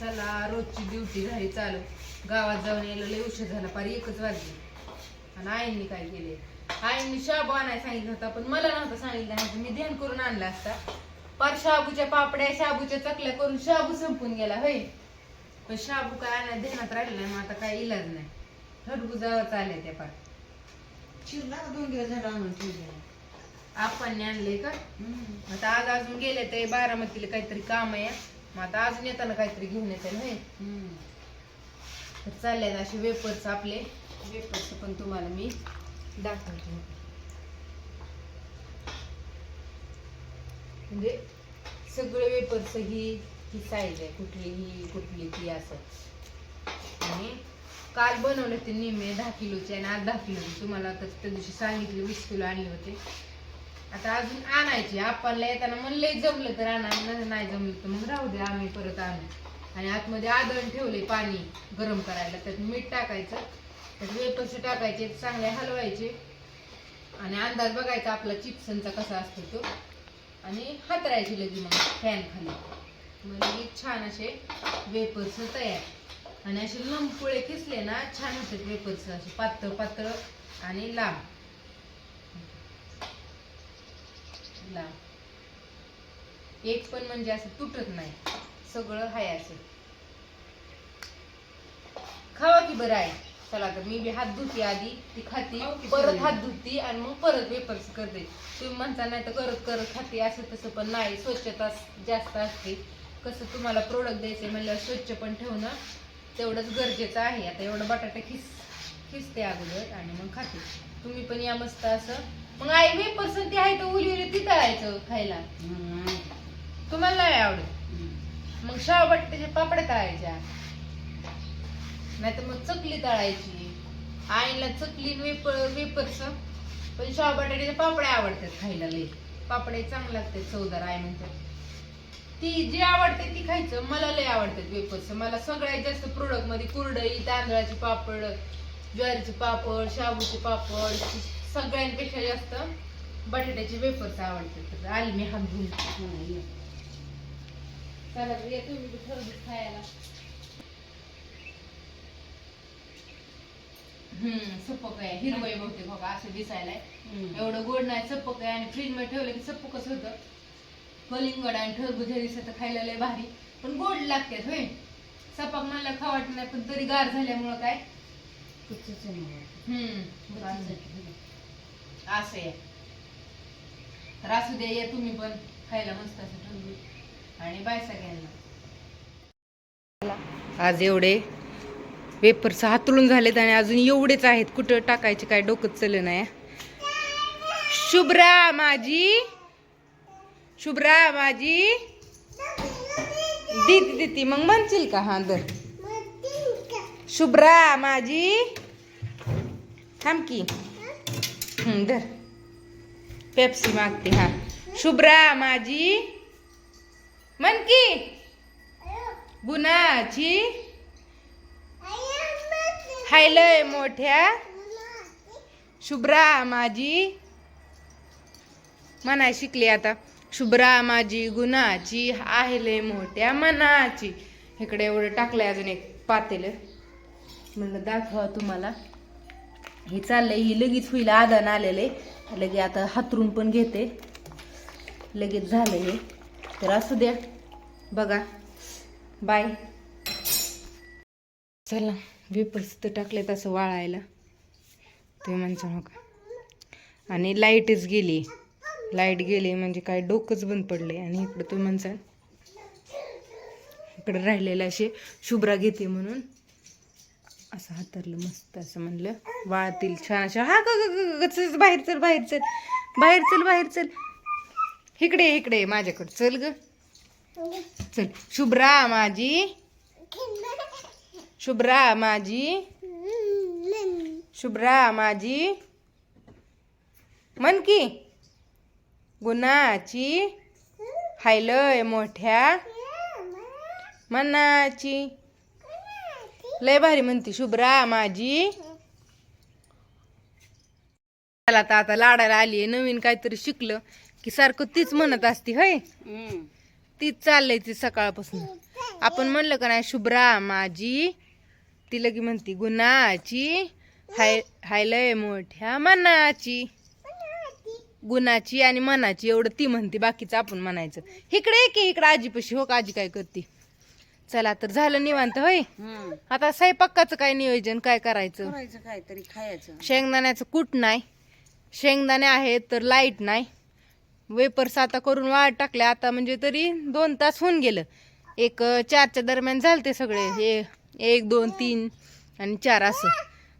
चला रोजची ड्युटी झाली चालू. गावात जाऊन यायला लय उशीर झाला पार एकच वाजली. आणि आईंनी काय केले आईंनी शाबू आणायला सांगितलं होता पण मला नव्हतं सांगितलं नाही मी ध्यान करून आणला असता. पार शाबूच्या पापड्या शाबूच्या चकल्या करून शाबू संपून गेला होय. पण शाबू काय आणायला ध्यानात राहिलं नाही मग आता काय इलाज नाही. खरबुजावर आल्या त्या पार. चिरला दोन दिवस झाला आणून ठेवलेला? आपण आणले का. आता आज अजून गेले ते बारामतीला काहीतरी काम आहे. मग आता अजून येताना काहीतरी घेऊन येते ना. तर चालले असे वेपर्स आपले. वेफर्स पण तुम्हाला मी दाखवते. म्हणजे सगळे वेपर्स ही ही साईज आहे. कुठली ही कुठली ती असं. आणि काल बनवले ते निम्मे दहा किलोचे आणि आज दहा किलोचे. तुम्हाला तर त्या दिवशी सांगितले वीस किलो आणले होते. आता अजून आणायचे. आपणला येताना म्हणलं जमलं तर आणा नाही जमलं तर मग राहू दे आम्ही परत आणू. आणि आतमध्ये आदळ ठेवले पाणी गरम करायला. त्यात मीठ टाकायचं. त्यात वेपर्स टाकायचे चांगले हलवायचे. आणि अंदाज बघायचा आपला चिप्सनचा कसा असतो तो. आणि हातरायचे लगे मग फॅन खाली. मग लगेच छान असे वेपर्स तयार. आणि असे लंपुळे किसले ना छान होतात वेपर्स असे. पातळ पातळ आणि लांब. लांब एक पण म्हणजे असं तुटत नाही. सगळं हाय असं. खावा की बरं आहे. चला तर मी बी हात धुते आधी ती खाती परत? हात धुती आणि मग परत वेपर्स करते. तुम्ही म्हणता नाही तर करत करत खाते असं तसं पण नाही. स्वच्छता जास्त असते. कसं तुम्हाला प्रोडक्ट द्यायचे म्हणल्यावर स्वच्छ पण ठेवणं तेवढंच गरजेचं आहे. आता एवढं बटाटे खिस खिसते अगोदर आणि मग खाते. तुम्ही पण या मस्त असं मग आई वेपर्स ती आहे तर उली उली ती तळायचं खायला. तुम्हाला नाही आवडत? मग शाव बट्ट्याचे पापड तळायच्या. नाही तर मग चकली तळायची. आईला चकली वेपर वेपर्स. पण शाव पापडे आवडतात खायला लई. पापडे चांगले लागतात चौदार आई म्हणतात. ती जी आवडते ती खायचं. मला लय आवडतात वेपर्स. मला सगळ्यात जास्त प्रोडक्टमध्ये कुरडई तांदळाचे पापड ज्वारीचे पापड शाबूचे पापड सगळ्यांपेक्षा जास्त बटाट्याचे वेपर्स आवडतात तर आली मी हात घेऊन ये. चला या तुम्ही खायला. हम्म सपक आहे. हिरवय बहुतेक बघा असं दिसायला. एवढं गोड नाही सपक आहे. आणि फ्रीजमध्ये ठेवलं की सपकच होतं. कलिंगड आणि टरबूज हे दिसत खायला लय भारी. पण गोड लागतात होय. सपक मला खाऊ वाटत नाही पण तरी गार झाल्यामुळं काय. हम्म. असं आहे. तर असू द्या या तुम्ही पण. खायला मस्त असं ठरवू आणि बाय सगळ्यांना. आज एवढे वेपर्स हातळून झालेत आणि अजून एवढेच आहेत. कुठं टाकायचे काय डोकं चलं नाही. शुभ्रा माझी. शुभ्रा माझी. दीदी दीदी मग म्हणशील का? हा दर शुभ्रा माझी. थांब की. धर पेप्सी मागते हा. शुभ्रा माझी म्हण की गुणाची हायलय मोठ्या. शुभ्रा माझी म्हणाय शिकली आता. शुभ्रा माझी गुणाची. आहे मोठ्या मनाची. इकडे एवढं टाकलंय अजून एक पातेलं. म्हणलं दाखवा तुम्हाला. हे चाललंय ही लगेच होईल आदान आलेले. लगे आता हातरून पण घेते. लगेच झालं हे. तर असू द्या. बघा. बाय. चला वेपर्स तर टाकले तसं वाळायला. ते म्हणचं नका. आणि लाईटच गेली. लाइट गेली म्हणजे काय डोकंच बंद पडले. आणि इकडं तुम्ही म्हणसान इकडं राहिलेले असे शुभ्रा घेते म्हणून. असं हातरलं मस्त असं म्हणलं वाळतील छान अशा. हा ग ग- ग- बाहेर चल बाहेर चल. बाहेर चल बाहेर चल. इकडे इकडे माझ्याकडे. चल ग. चल. शुभ्रा माझी. शुभ्रा माझी. शुभ्रा माझी. म्हण की. गुणाची. हायलय मोठ्या. मनाची. लय भारी म्हणती शुभ्रा माझी. त्याला तर आता लाडायला आली नवीन काहीतरी शिकलं की सारखं तीच म्हणत असती होय. तीच चाललंय ती सकाळपासून. आपण म्हणलं का नाही शुभ्रा माझी. ती लगी म्हणती गुणाची. हाय हाय लय मोठ्या मनाची. गुणाची आणि मनाची एवढं ती म्हणते बाकीचं आपण म्हणायचं. इकडे की इकडे आजीपाशी हो का आजी काय करते? चला तर झालं निवांत होय? हम्म. आता स्वयंपाकाचं काय नियोजन काय करायचं? करायचं काहीतरी खायचं. शेंगदाण्याचं कूट नाही. शेंगदाणे आहेत तर लाइट नाही. वेपर्स आता करून वाट टाकले आता म्हणजे तरी दोन तास होऊन गेलं. एक अं, चारच्या दरम्यान झालते सगळे. हे एक दोन तीन आणि चार असं.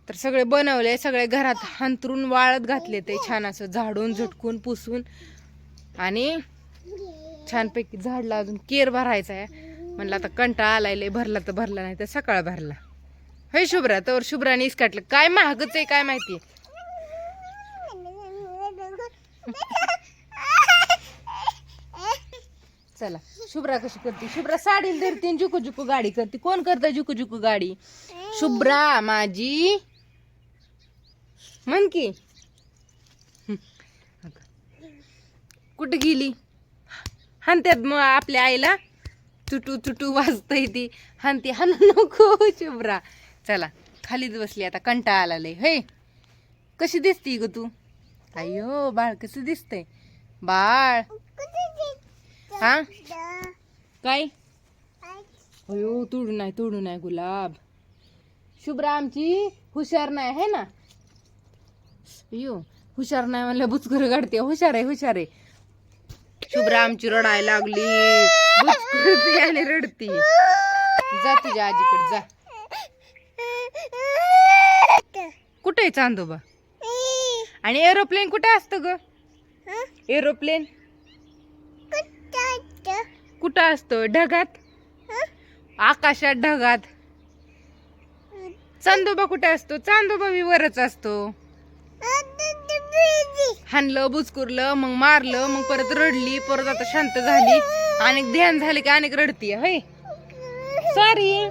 तर सगळे बनवले सगळे घरात हंतरून वाळत घातले ते छान असं झाडून झटकून पुसून. आणि छानपैकी झाडला अजून केर भरायचा आहे. म्हणलं आता कंटाळा आलाय लय भरला तर भरला नाही तर सकाळ भरला. होय शुभ्रा तर शुभ्राने इसकाटलं काय महागच आहे काय माहिती? चला शुभ्रा कशी करते? शुभ्रा साडी धरते जुकू जुकू गाडी करते. कोण करतं जुकू जुकू गाडी? शुभ्रा माझी म्हण की. कुठं गेली? हानत्यात मग आपल्या आईला तुटू तुटू वाजतय ती. हानती हान नको शुभ्रा. चला खालीच बसली आता कंटाळा आला लय. हे कशी दिसती ग तू? अय्यो बाळ कसं दिसतंय? बाळ. हा? काय? अयो तोडू नाही तोडू नाही गुलाब. शुभ्रा आमची हुशार नाही आहे ना? अयो हुशार नाही म्हणलं बुचकुर काढते. हुशार आहे हुशार आहे. शुभ्रा आमची रडायला लागली. आणि रडती. जा तुझ्या आजीकडे जा. कुठे आहे चांदोबा? आणि एरोप्लेन कुठे असतं ग? एरोप्लेन कुठं असतो? ढगात? आकाशात ढगात? चांदोबा कुठे असतो? चांदोबा मी वरच असतो. हाणलं बुचकुरलं मग मारलं मग परत रडली परत आता शांत झाली. आणि ध्यान झाले की अनेक रडतीय होय? सॉरी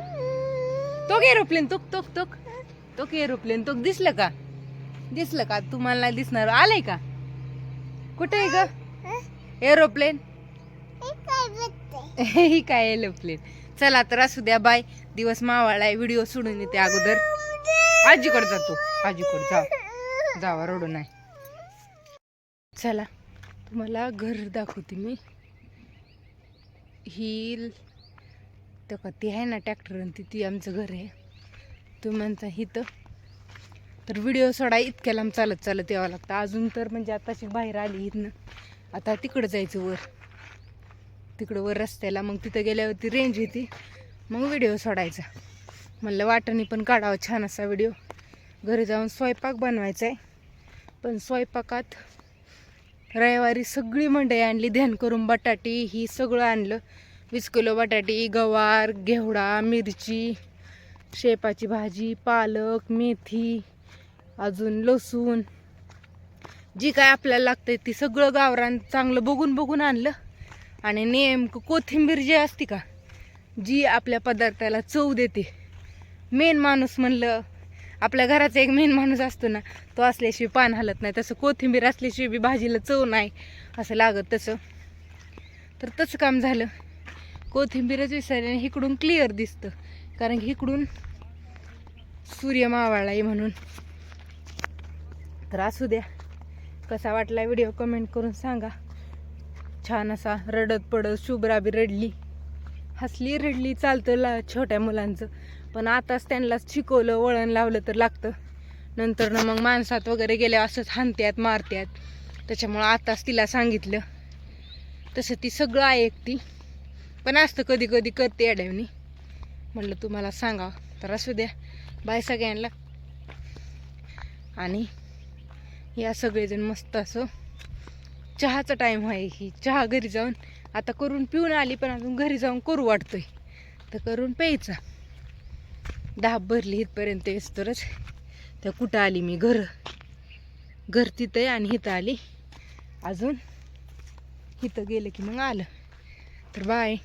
तो एरोप्लेन तुक तोक तोक. तो एरोप्लेन तुक दिसलं का? दिसलं का? तुम्हाला दिसणार. आलंय का? कुठे आहे ग? एरोप्लेन ही काय एरोप्लेन चला तर असू द्या बाय. दिवस मावाळाय व्हिडिओ सोडून येते अगोदर. आजीकडे जातो आजीकडे जा. जावा रडू नाही. चला तुम्हाला घर दाखवते मी. ही तर का ती आहे ना ट्रॅक्टर ती ती आमचं घर आहे. तुम्ही म्हणता हिथं तर व्हिडिओ सोडा इतक्या लांब चालत चालत यावं लागतं. अजून तर म्हणजे आताशी बाहेर आली इथनं. आता तिकडं जायचं वर. तिकडं वर रस्त्याला मग तिथं गेल्यावरती रेंज येते मग व्हिडिओ सोडायचा. म्हणलं वाटणी पण काढावं छान असा व्हिडिओ घरी जाऊन स्वयंपाक बनवायचा आहे पण स्वयंपाकात रविवारी सगळी मंडई आणली ध्यान करून बटाटी ही सगळं आणलं. वीस किलो बटाटी गवार घेवडा मिरची शेपाची भाजी पालक मेथी अजून लसूण. जी काय आपल्याला लागते ती सगळं गावरान चांगलं बघून बघून आणलं. आणि नेमकं कोथिंबीर जी असते का जी आपल्या पदार्थाला चव देते. मेन माणूस म्हणलं आपल्या घराचा एक मेन माणूस असतो ना तो असल्याशिवाय पान हलत नाही. तसं कोथिंबीर असल्याशिवाय बी भाजीला चव नाही असं लागत तसं. तर तसं काम झालं. कोथिंबीरच विसरल्याने इकडून क्लिअर दिसतं. कारण की इकडून सूर्य मावळला आहे म्हणून. तर असू द्या. कसा वाटला व्हिडिओ कमेंट करून सांगा. छान असा रडत पडत शुभ्रा बी रडली. हसली रडली चालतं ला छोट्या मुलांचं. पण आताच त्यांनाच शिकवलं वळण लावलं तर लागतं. नंतर ना मग माणसात वगैरे गेल्या असंच हाणत्यात मारत्यात. त्याच्यामुळं आताच तिला सांगितलं. तसं ती सगळं ऐकती पण असतं कधी कधी करते अडवणी. म्हटलं तुम्हाला सांगा तर असू द्या. बाय सगळ्यांना. आणि या सगळेजण मस्त असं चहाचा टाईम आहे ही. चहा घरी जाऊन आता करून पिऊन आली पण अजून घरी जाऊन करू वाटतोय. तर करून प्यायचा. दाब भरली इथपर्यंत येस तरच. तर कुठं आली मी? घर. घर तिथं आहे आणि इथं आली. अजून इथं गेलं की मग आलं. तर बाय.